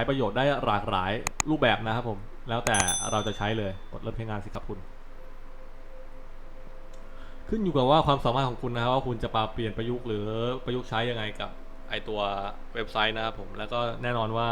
ช้ประโยชน์ได้หลากหลายรูปแบบนะครับผม แล้วแต่เราจะใช้เลยกดเริ่มใช้งานสิครับคุณ ขึ้นอยู่กับว่าความสามารถของคุณนะครับว่าคุณจะปรับเปลี่ยนประยุกต์หรือประยุกต์ใช้ยังไงกับไอตัวเว็บไซต์นะครับผมแล้วก็แน่นอนว่า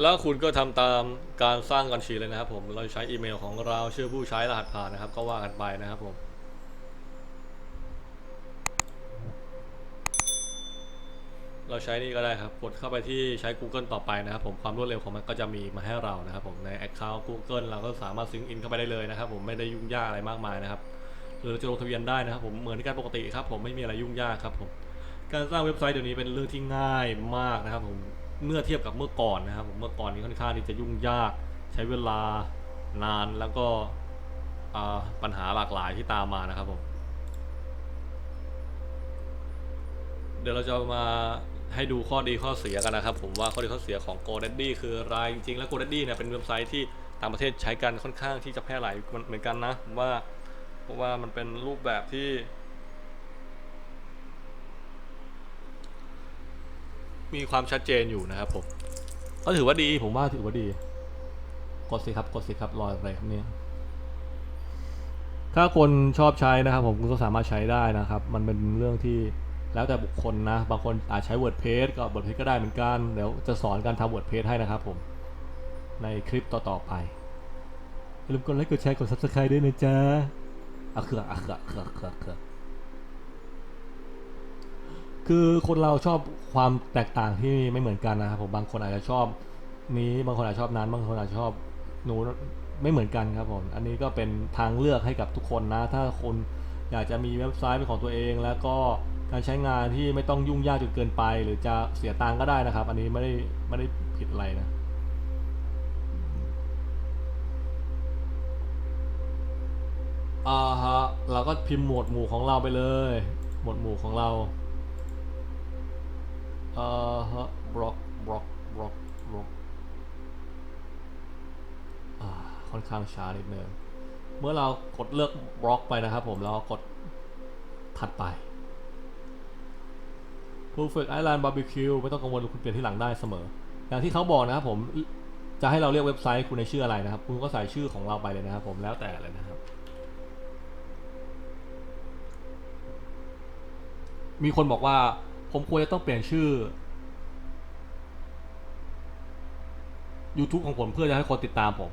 แล้วคุณก็ทำตามการสร้างบัญชีเลยนะครับ ผมเราใช้อีเมลของเราชื่อผู้ใช้รหัสผ่านนะครับ ก็ว่ากันไปนะครับผมเราใช้นี่ก็ได้ครับ กดเข้าไปที่ใช้ Google ต่อไปนะครับ ผมความรวดเร็วของมันก็จะมีมาให้เรานะครับ ผมใน Account Google เราก็สามารถซิงก์อินเข้าไปได้เลยนะครับ ผมไม่ได้ยุ่งยากอะไรมากมายนะครับหรือจะลงทะเบียนได้นะครับ ผมเหมือนกันปกติครับ ผมไม่มีอะไรยุ่งยากครับ ผม การสร้างเว็บไซต์เดี๋ยวนี้เป็นเรื่องที่ง่ายมากนะครับ ผม เมื่อเทียบกับเมื่อก่อนนะครับผมเมื่อก่อนนี้ค่อนข้างที่จะยุ่งยากใช้เวลานานแล้วก็ปัญหาหลากหลายที่ตามมานะครับผมเดี๋ยวเราจะมาให้ดูข้อดีข้อเสียกันนะครับ ผมว่าข้อดีข้อเสียของ GoDaddy คืออะไรจริงๆ แล้ว GoDaddy เนี่ยเป็นเว็บไซต์ที่ต่างประเทศใช้กันค่อนข้างที่จะแพร่หลายเหมือนกันนะว่าเพราะว่ามันเป็นรูปแบบที่ มีความชัดเจนอยู่นะครับผมก็ถือว่าดีผมว่าถือว่าดี กดสิครับกดสิครับรออะไรครับเนี่ยถ้าคนชอบใช้นะครับ ผมก็สามารถใช้ได้นะครับ มันเป็นเรื่องที่แล้วแต่บุคคลนะ บางคนอาจใช้ WordPress ก็ WordPress ก็ได้เหมือนกัน เดี๋ยวจะสอนการทำ WordPress ให้นะครับผมในคลิปต่อ ๆ ไปอย่าลืมกดไลค์กดแชร์กด Subscribe ด้วยนะจ๊ะอะเขือกอะเขือกเขือกเขือกเขือก คือคนเราชอบความแตกต่างที่ไม่เหมือนกันนะครับผมบางคนอาจจะชอบนี้บางคนอาจจะชอบนั้น บางคนอาจจะชอบหนูนไม่เหมือนกันครับผมอันนี้ก็เป็นทางเลือกให้กับทุกคนนะ ถ้าคนอยากจะมีเว็บไซต์เป็นของตัวเอง แล้วก็การใช้งานที่ไม่ต้องยุ่งยากจนเกินไป หรือจะเสียตังก็ได้นะครับ อันนี้ไม่ได้ไม่ได้ผิดอะไรนะอ่าฮะเราก็พิมพ์หมวดหมู่ของเราไปเลย หมวดหมู่ของเรา อ่อฮะบล็อกบล็อกบล็อกบล็อกอ่าค่อนข้างช้านิดนึงเมื่อเรากดเลือกบล็อกไปนะครับผมแล้วกดถัดไป Perfect Island Barbecue ไม่ต้องกังวลคุณเปลี่ยนที่หลังได้เสมอ อย่างที่เขาบอกนะครับผมจะให้เราเรียกเว็บไซต์คุณในชื่ออะไรนะครับ คุณก็ใส่ชื่อของเราไปเลยนะครับผมแล้วแต่เลยนะครับ มีคนบอกว่า ผมควรจะต้องเปลี่ยนชื่อ YouTube ของผมเพื่อจะให้คนติดตามผม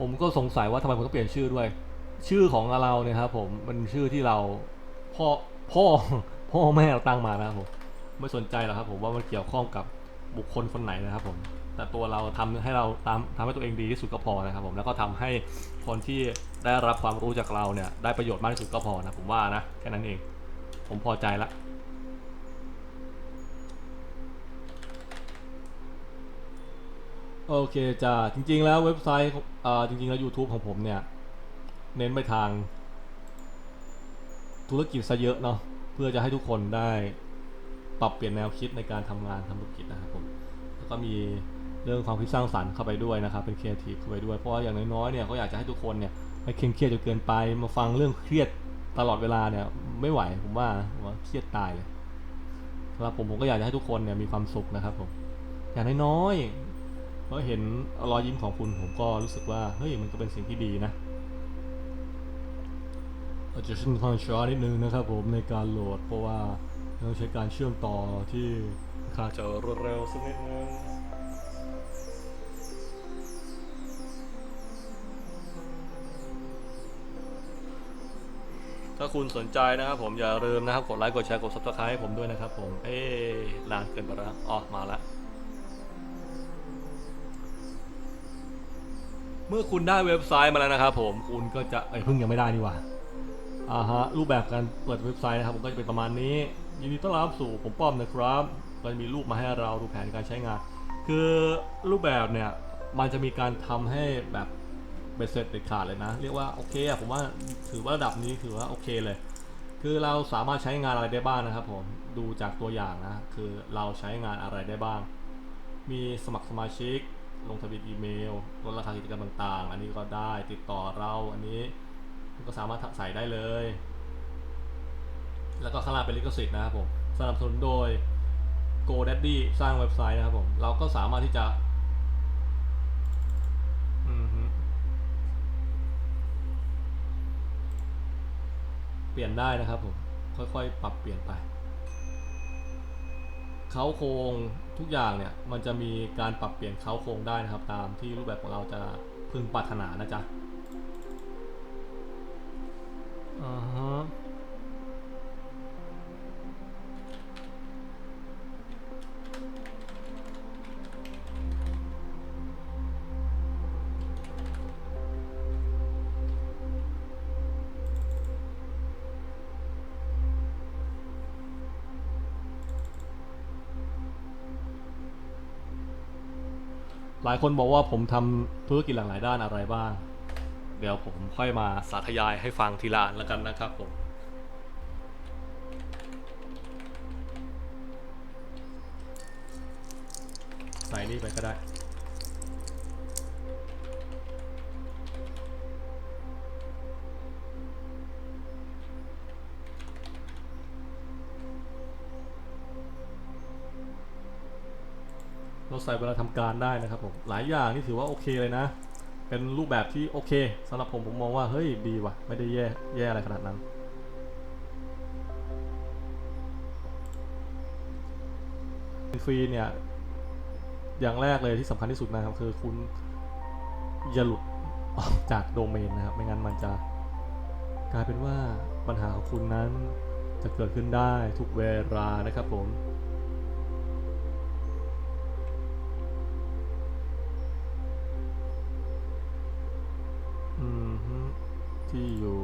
ผมก็สงสัยว่าทำไมผมต้องเปลี่ยนชื่อด้วย ชื่อของเราเนี่ยครับ ผมมันชื่อที่เราพ่อพ่อพ่อแม่เราตั้งมานะครับผมไม่สนใจหรอกครับ ผมว่ามันเกี่ยวข้องกับบุคคลคนไหนนะครับ ผม แต่ตัวเราทำให้เราตามทำให้ตัวเองดีที่สุดก็พอนะครับ ผมแล้วก็ทำให้คนที่ได้รับความรู้จากเราเนี่ย ได้ประโยชน์มากที่สุดก็พอนะผมว่านะแค่นั้นเอง ผมพอใจละ โอเคจ้าจริง ๆ แล้วเว็บไซต์อ่าจริง ๆ แล้ว YouTube ของผมเนี่ย เน้นไปทาง ธุรกิจซะเยอะเนาะเพื่อจะให้ทุกคนได้ปรับเปลี่ยนแนวคิดในการทำงานทำธุรกิจนะครับผมแล้วก็มีเรื่องความคิดสร้างสรรค์เข้าไปด้วยนะครับ เป็นครีเอทีฟเข้าไปด้วยเพราะว่าอย่างน้อยๆเนี่ยเขาอยากจะให้ทุกคนเนี่ยไม่เคร่งเครียดจนเกินไปมาฟังเรื่องเครียดตลอดเวลาเนี่ยไม่ไหวผมว่าผมว่าเครียดตายเลยสำหรับผมผมก็อยากจะให้ทุกคนเนี่ยมีความสุขนะครับผมอย่างน้อยๆ เพราะเห็นรอยยิ้มของคุณผมก็รู้สึกว่าเฮ้ยมันก็เป็นสิ่งที่ดีนะอาจจะค่อนข้างช้านิดนึงนะครับผมในการโหลด เพราะว่าต้องใช้การเชื่อมต่อที่ค่าจะรวดเร็วสักนิดนึงถ้าคุณสนใจนะครับผมอย่าลืมนะครับ กดไลค์กดแชร์กด subscribe ให้ผมด้วยนะครับผม เอ๊ะนานเกินไปแล้วอ๋อมาแล้ว เมื่อคุณได้เว็บไซต์มาแล้วนะครับผมคุณก็จะเอ้ยเพิ่งยังไม่ได้นี่หว่าอ่าฮะรูปแบบการเปิดเว็บไซต์นะครับผมก็จะเป็นประมาณนี้ยินดีต้อนรับสู่ผมป้อมนะครับก็จะมีรูปมาให้เราดูแผนการใช้งาน คือรูปแบบเนี่ยมันจะมีการทำให้แบบเบ็ดเสร็จเด็ดขาดเลยนะ เรียกว่าโอเคอะผมว่าถือว่าระดับนี้ถือว่าโอเคเลย คือเราสามารถใช้งานอะไรได้บ้างนะครับผมดูจากตัวอย่างนะคือเราใช้งานอะไรได้บ้าง มีสมัครสมาชิก ลงทะเบียนอีเมลลดราคากิจกรรมต่างๆ อันนี้ก็ได้ติดต่อเราอันนี้ก็สามารถใส่ได้เลย แล้วก็ข้างล่างเป็นลิขสิทธิ์นะครับผมสนับสนุนโดย GoDaddy สร้างเว็บไซต์นะครับผม เราก็สามารถที่จะเปลี่ยนได้นะครับผม ค่อยๆ ปรับเปลี่ยนไป เขาโครงทุกอย่างเนี่ยมันจะมีการปรับเปลี่ยนเขาโครงได้นะครับ ตามที่รูปแบบของเราจะพึงปรารถนานะจ๊ะอ่าฮะ หลายคนบอกว่าผมทำธุรกิจหลากหลายด้านอะไรบ้าง เดี๋ยวผมค่อยมาสาธยายให้ฟังทีละอันแล้วกันนะครับผม ใส่นี่ไปก็ได้ เราใส่เวลาทำการได้นะครับผมหลายอย่างนี่ถือว่าโอเคเลยนะ เป็นรูปแบบที่โอเคสำหรับผมผมมองว่าเฮ้ยดีว่ะไม่ได้แย่แย่อะไรขนาดนั้นฟรีเนี่ยอย่างแรกเลยที่สำคัญที่สุดนะครับคือคุณอย่าหลุดออกจากโดเมนนะครับ ไม่งั้นมันจะกลายเป็นว่าปัญหาของคุณนั้นจะเกิดขึ้นได้ทุกเวลานะครับผม ที่อยู่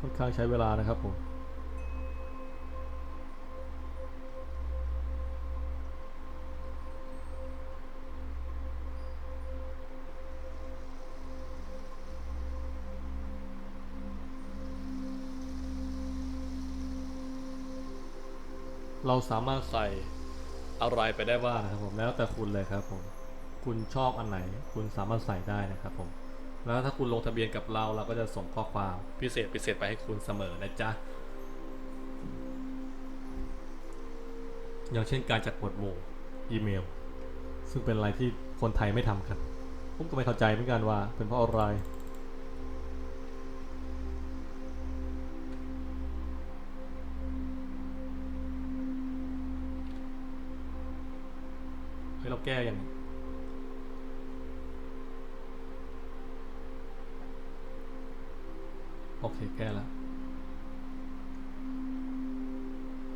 ค่อนข้างใช้เวลานะครับผมเราสามารถใส่อะไรไปได้บ้างนะครับผมแล้วแต่คุณเลยครับผม คุณชอบอันไหน คุณสามารถใส่ได้นะครับผม แล้วถ้าคุณลงทะเบียนกับเราเราก็จะส่งข้อความพิเศษพิเศษไปให้คุณเสมอนะจ๊ะ อย่างเช่นการจัดหมวดหมู่อีเมล ซึ่งเป็นอะไรที่คนไทยไม่ทำกัน ผมก็ไม่เข้าใจเหมือนกันว่าเป็นเพราะอะไรเฮ้ยเราแก้ยัง โอเคแก้แล้ว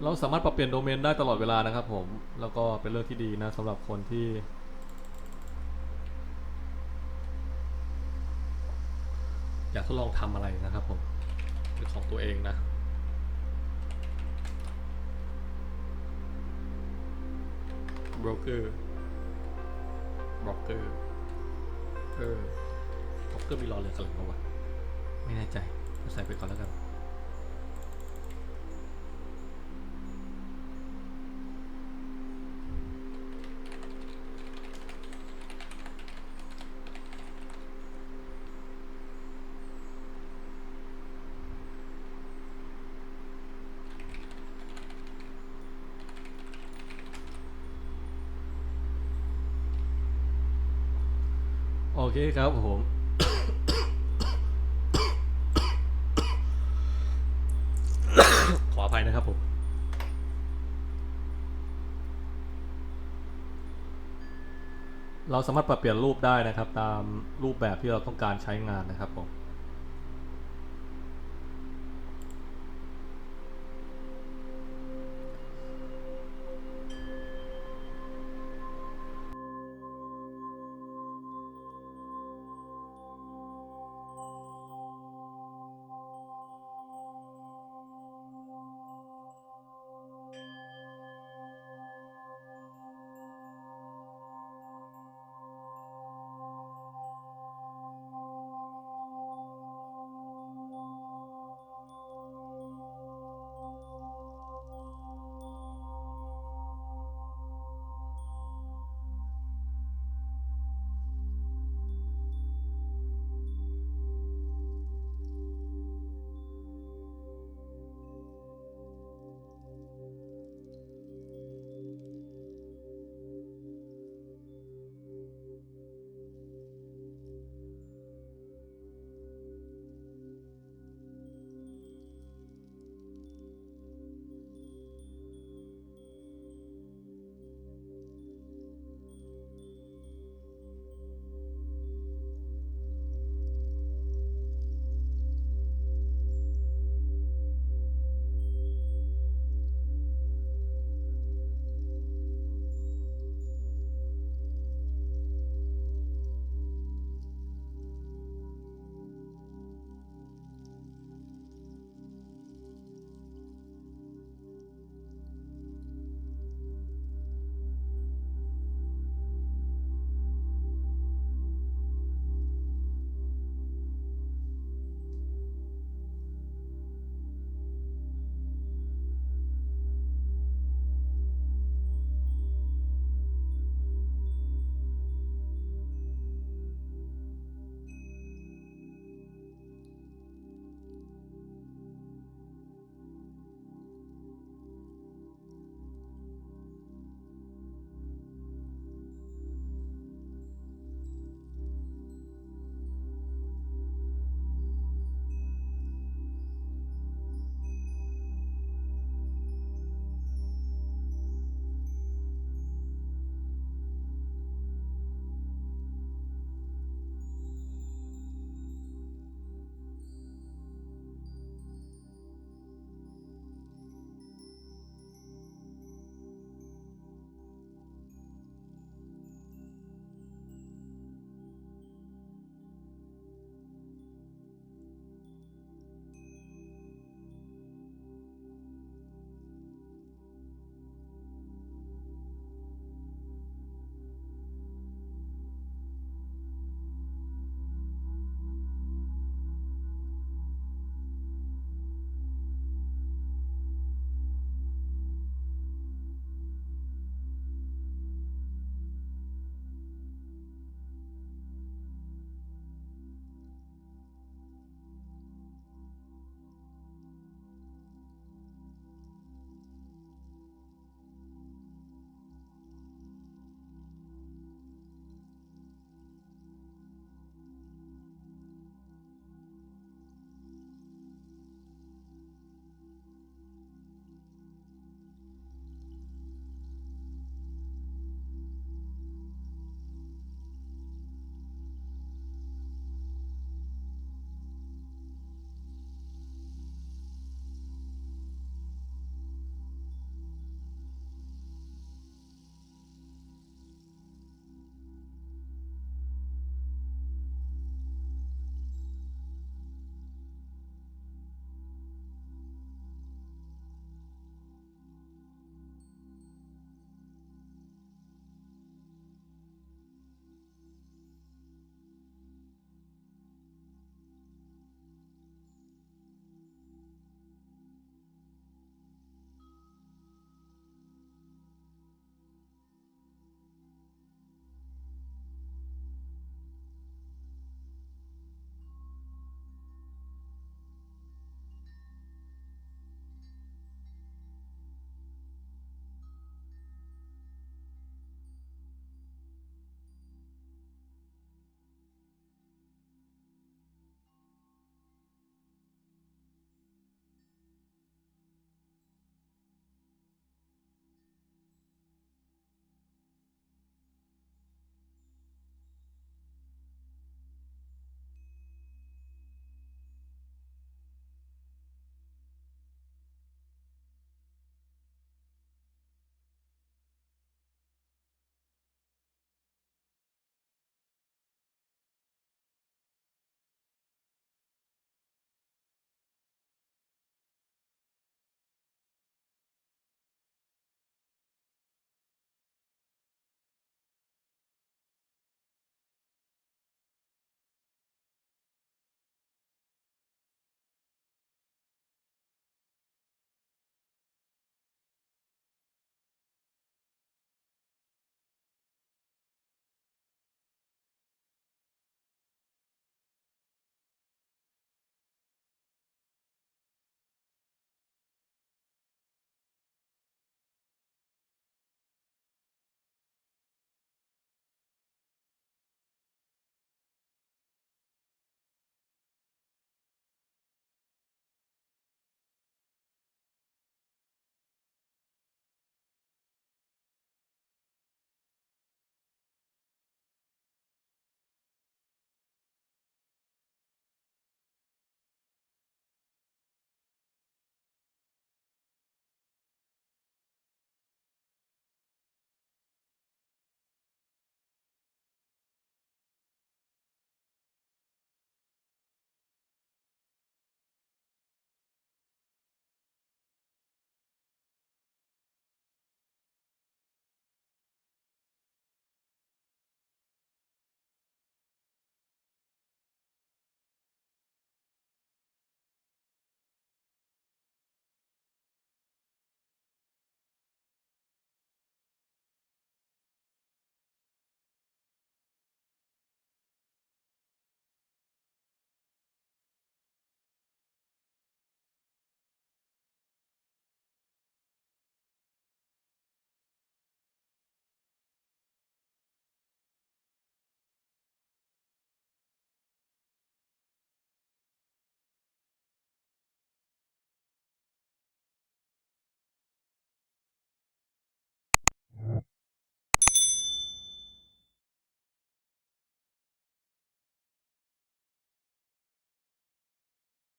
เราสามารถปรับเปลี่ยนโดเมนได้ตลอดเวลานะครับผม แล้วก็เป็นเรื่องที่ดีนะสำหรับคนที่ อยากทดลองทำอะไรนะครับผมเป็นของตัวเองนะบรกเกอร์บรกเกอร์เออบรกเกอร์มีรอเรือกันหรือเปล่าวะไม่แน่ใจ ใส่ไปก่อนแล้วกันโอเคครับผม ขออภัยนะครับผม เราสามารถปรับเปลี่ยนรูปได้นะครับ ตามรูปแบบที่เราต้องการใช้งานนะครับผม